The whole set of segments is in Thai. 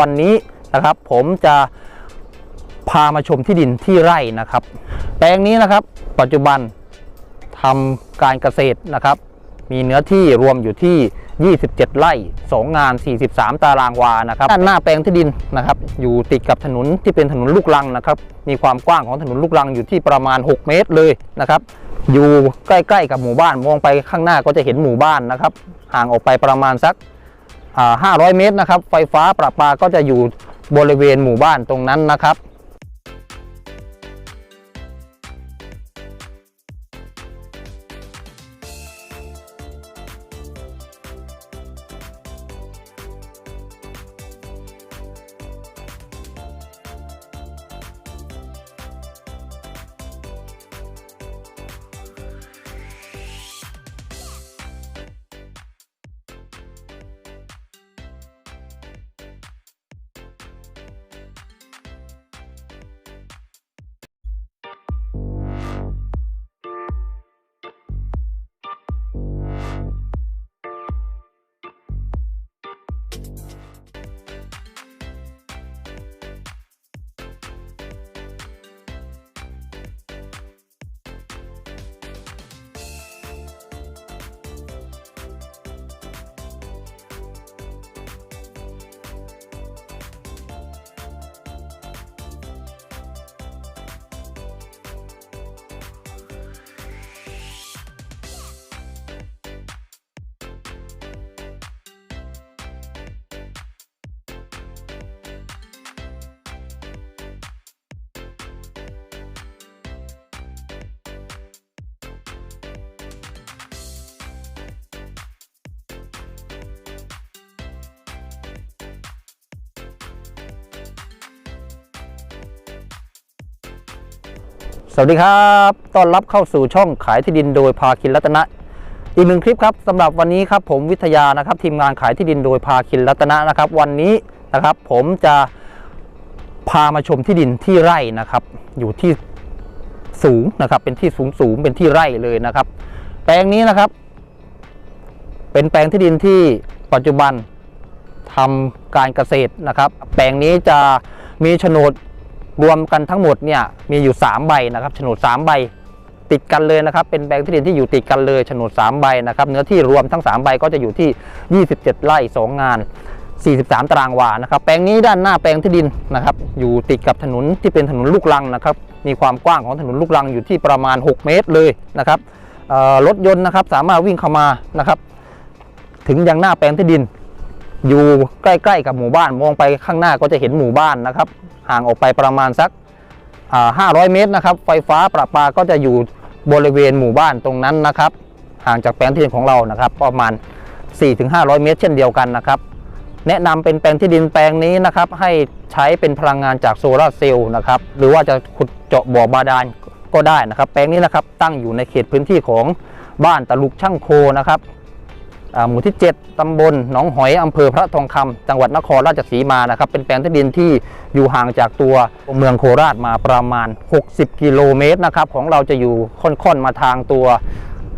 วันนี้นะครับ ผมจะพามาชมที่ดินที่ไร่นะครับ แปลงนี้นะครับ ปัจจุบันทำการเกษตรนะครับ มีเนื้อที่รวมอยู่ที่ 27 ไร่ 2 งาน 43 ตารางวานะครับด้านหน้าแปลงที่ดินนะครับ อยู่ติดกับถนนที่เป็นถนนลูกรังนะครับ มีความกว้างของถนนลูกรังอยู่ที่ประมาณ 6 เมตรเลยนะครับ อยู่ใกล้ๆกับหมู่บ้านมองไปข้างหน้าก็จะเห็นหมู่บ้านนะครับ ห่างออกไปประมาณสัก 500 เมตรนะครับ ไฟฟ้าประปาก็จะอยู่บริเวณหมู่บ้านตรงนั้นนะครับ สวัสดีครับต้อนรับเข้าสู่ช่องขายที่ดินโดยพาคินรัตนะ อีกหนึ่งคลิปครับสำหรับวันนี้ครับผมวิทยานะครับทีมงานขายที่ดินโดยพาคินรัตนะนะครับ วันนี้นะครับผมจะพามาชมที่ดินที่ไร่นะครับ อยู่ที่สูงนะครับ เป็นที่สูงสูงเป็นที่ไร่เลยนะครับ แปลงนี้นะครับ เป็นแปลงที่ดินที่ปัจจุบันทำการเกษตรนะครับ แปลงนี้จะมีโฉนด รวมกันทั้งหมดเนี่ยมีอยู่ 3 ใบนะครับโฉนด 3 ใบติดกันเลยนะครับ เป็นแปลงที่ดินที่อยู่ติดกันเลยโฉนด 3 ใบนะครับ เนื้อที่รวมทั้ง 3 ใบก็จะอยู่ที่ 27 ไร่ 2 งาน 43 ตารางวานะครับ แปลงนี้ด้านหน้าแปลงที่ดินนะครับ อยู่ติดกับถนนที่เป็นถนนลูกรังนะครับ มีความกว้างของถนนลูกรังอยู่ที่ประมาณ 6 เมตรเลยนะครับรถยนต์นะครับสามารถวิ่งเข้ามานะครับ ถึงยังหน้าแปลงที่ดิน อยู่ใกล้ๆกับหมู่บ้านมองไปข้างหน้าก็จะเห็นหมู่บ้านนะครับ ห่างออกไปประมาณสัก 500 เมตรนะครับ ไฟฟ้าประปาก็จะอยู่บริเวณหมู่บ้านตรงนั้นนะครับ ห่างจากแปลงที่ดินของเรานะครับ ประมาณ 4-500 เมตร เช่นเดียวกันนะครับ แนะนำเป็นแปลงที่ดินแปลงนี้นะครับ ให้ใช้เป็นพลังงานจากโซลาร์เซลล์นะครับ หรือว่าจะขุดเจาะบ่อบาดาลก็ได้นะครับ แปลงนี้นะครับตั้งอยู่ในเขตพื้นที่ของบ้านตะลุกช่างโคนะครับ หมู่ที่ 7ตำบลหนองหอยอำเภอพระทองคำจังหวัดนครราชสีมานะครับ เป็นแปลงที่ดินที่อยู่ห่างจากตัวเมืองโคราชมาประมาณ 60 กิโลเมตรนะครับ ของเราจะอยู่ค่อนๆมาทางตัว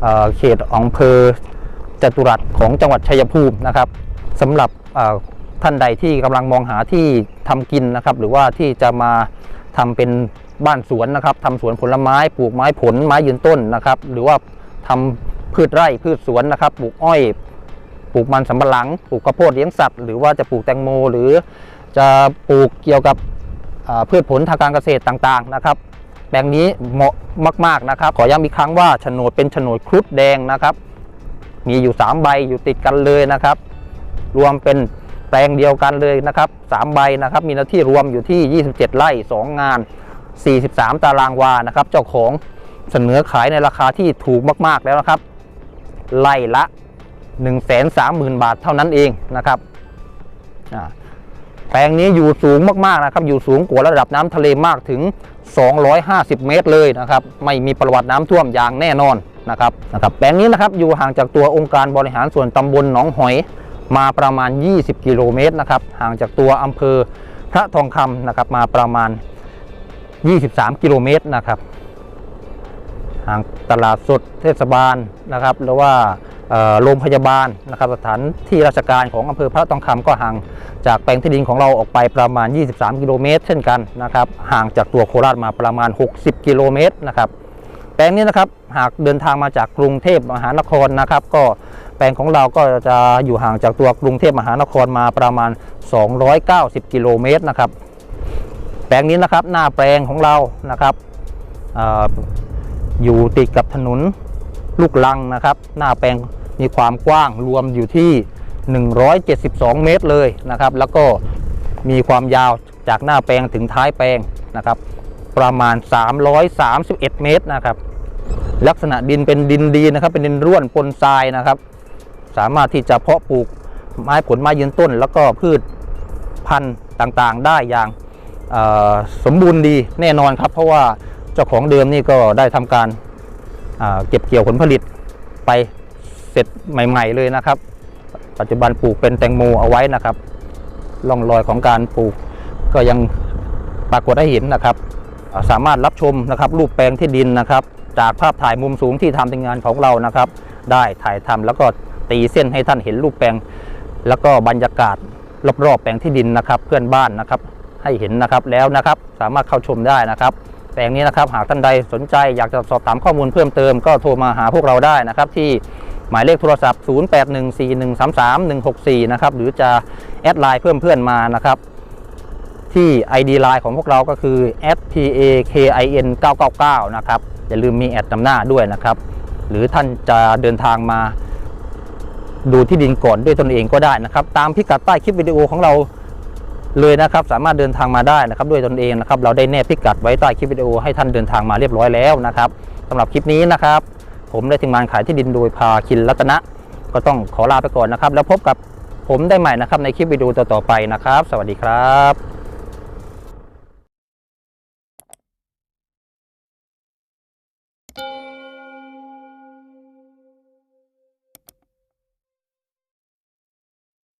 เเขตอำเภอจตุรัสของจังหวัดชัยภูมินะครับสำหรับท่านใดที่กำลังมองหาที่ทำกินนะครับ หรือว่าที่จะมาทำเป็นบ้านสวนนะครับทำสวนผลไม้ปลูกไม้ผลไม้ยืนต้นนะครับ หรือว่าทำพืชไร่พืชสวนนะครับปลูกอ้อย ลูกมันสำปะหลังปลูกข้าวโพดเลี้ยงสัตว์หรือว่าจะปลูกแตงโม หรือจะปลูกเกี่ยวกับพืชผลทางการเกษตรต่างๆนะครับแปลงนี้เหมาะมากๆนะครับ ขอย้ำอีกครั้งว่าโฉนดเป็นโฉนดครุฑแดงนะครับ มีอยู่ 3 ใบอยู่ติดกันเลยนะครับ รวมเป็นแปลงเดียวกันเลยนะครับ3ใบนะครับ มีเนื้อที่รวมอยู่ที่ 27 ไร่ 2 งาน 43 ตารางวานะครับ เจ้าของเสนอขายในราคาที่ถูกมาก ๆแล้วนะครับไร่ละ 1 3 0 0 0 0 บาทเท่านั้นเองนะครับแปลงนี้อยู่สูงมากๆนะครับ อยู่สูงกว่าระดับน้ำทะเลมากถึง 250 เมตรเลยนะครับ ไม่มีประวัติน้ำท่วมอย่างแน่นอนนะครับนะครับ แปลงนี้นะครับอยู่ห่างจากตัวองค์การบริหารส่วนตำบลหนองหอยมาประมาณ 20 กิโลเมตรนะครับ ห่างจากตัวอำเภอพระทองคำนะครับมาประมาณ 23 กิโลเมตรนะครับ ห่างตลาดสดเทศบาลนะครับ หรือว่า โรงพยาบาลนะครับสถานที่ราชการของอำเภอพระทองคำก็ห่างจากแปลงที่ดินของเราออกไปประมาณ 23 กิโลเมตร เช่นกันนะครับห่างจากตัวโคราชมาประมาณ 60 กิโลเมตรนะครับแปลงนี้นะครับหากเดินทางมาจากกรุงเทพมหานครนะครับ ก็แปลงของเราก็จะอยู่ห่างจากตัวกรุงเทพมหานครมาประมาณ 290 กิโลเมตรนะครับแปลงนี้นะครับหน้าแปลงของเรานะครับอออยู่ติดกับถนนลูกลังนะครับ หน้าแปลง มีความกว้างรวมอยู่ที่ 172 เมตรเลยนะครับ แล้วก็มีความยาวจากหน้าแปลงถึงท้ายแปลงนะครับ ประมาณ 331 เมตรนะครับ ลักษณะดินเป็นดินดีนะครับ เป็นดินร่วนปนทรายนะครับ สามารถที่จะเพาะปลูกไม้ผลไม้ยืนต้น แล้วก็พืชพันธุ์ต่างๆ ได้อย่างสมบูรณ์ดีแน่นอนครับ เพราะว่าเจ้าของเดิมนี่ก็ได้ทำการเก็บเกี่ยวผลผลิตไป ร็จใหม่ ๆ เลยนะครับ ปัจจุบันปลูกเป็นแตงโมเอาไว้นะครับร่องรอยของการปลูกก็ยังปรากฏให้เห็นนะครับ สามารถรับชมนะครับรูปแปลงที่ดินนะครับ จากภาพถ่ายมุมสูงที่ทำในงานของเรานะครับ ได้ถ่ายทำแล้วก็ตีเส้นให้ท่านเห็นรูปแปลง แล้วก็บรรยากาศรอบๆแปลงที่ดินนะครับ เพื่อนบ้านนะครับ ให้เห็นนะครับแล้วนะครับ สามารถเข้าชมได้นะครับแปลงนี้นะครับหากท่านใดสนใจอยากจะสอบถามข้อมูลเพิ่มเติมก็โทรมาหาพวกเราได้นะครับที่ หมายเลขโทรศัพท์ 0814133164 นะครับ หรือจะแอดไลน์เพิ่มเพื่อนมานะครับ ที่ ID Line ของพวกเราก็คือ @pakin 999นะครับ อย่าลืมมีแอดนำหน้าด้วยนะครับ หรือท่านจะเดินทางมา ดูที่ดินก่อนด้วยตนเองก็ได้นะครับ ตามพิกัดใต้คลิปวิดีโอของเราเลยนะครับสามารถเดินทางมาได้นะครับด้วยตนเองนะครับ เราได้แนบพิกัดไว้ใต้คลิปวิดีโอให้ท่านเดินทางมาเรียบร้อยแล้วนะครับสำหรับคลิปนี้นะครับ ผมได้ทีมงานขายที่ดินโดยพาคินรัตนะ ก็ต้องขอลาไปก่อนนะครับ แล้วพบกับผมได้ใหม่นะครับในคลิปวิดีโอต่อๆไปนะครับ สวัสดีครับ